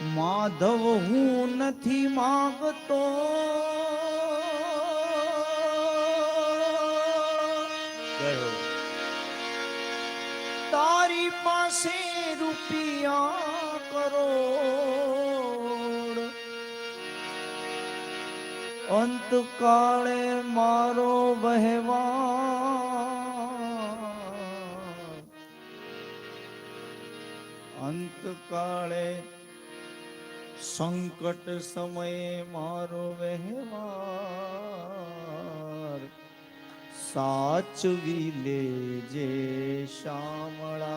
માધવ હું નથી માગતો. તારી પાસે રૂપિયા કરો અંતકાળે મારો વહેવા અંતકાળે સંકટ સમયે મારો વહેવાર સાચવી લેજે શામળા.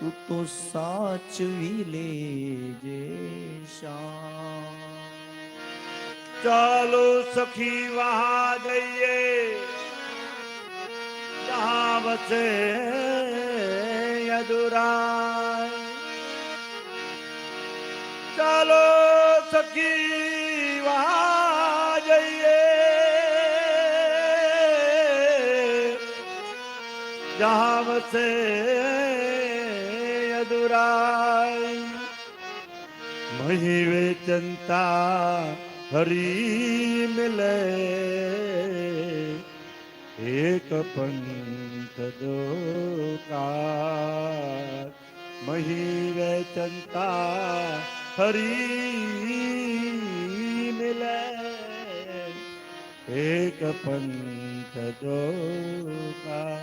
તું તો સાચવી લેજે શ્યામ ચાલો સખી વહા જઈએ. જહા વસે યદુરાય સખી વહા જઈએ જहाँ વસે યદુરાય મહી વેચનતા હરી મિલે એક પંથ કા મહી વેચનતા હરી મિલે એક પંથ દોકાર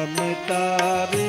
શ્યામ તારી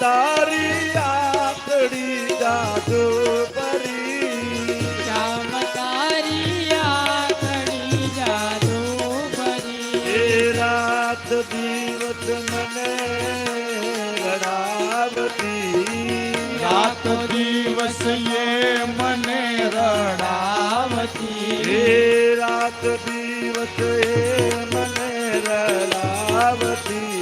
તારી આતડી જાદુ પરી શ્યામ તારી આતડી જાદુ પરી એ રાત દિવસ મને રડાવતી. રાત દિવસ એ મને રડાવતી. એ રાત દિવસ એ મને રડાવતી.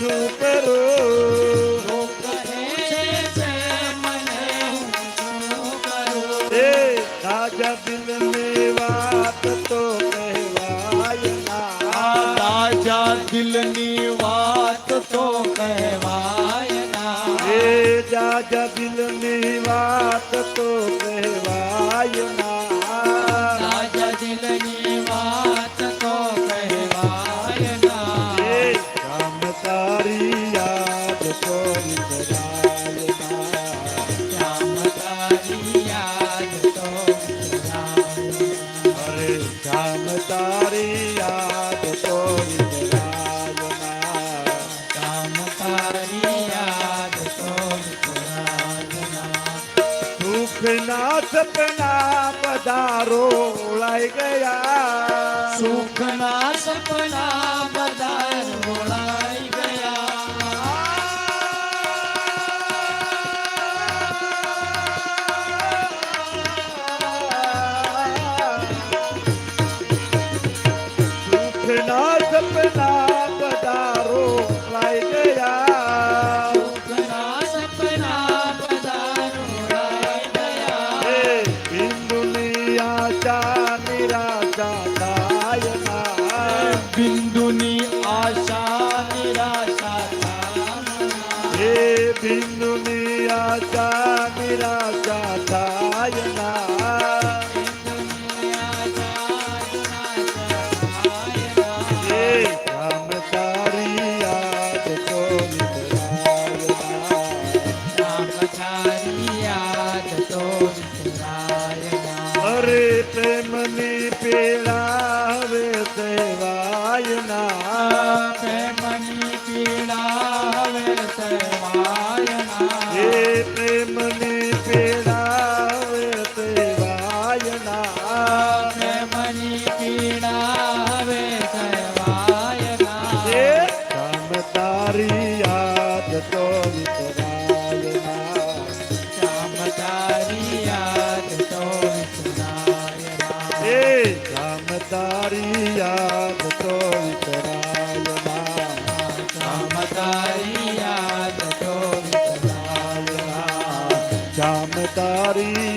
superou. રોળાઈ ગયા. સુખના સપના तेरा તારી યાદ તો જામ તારી યાદ તો જામ તારી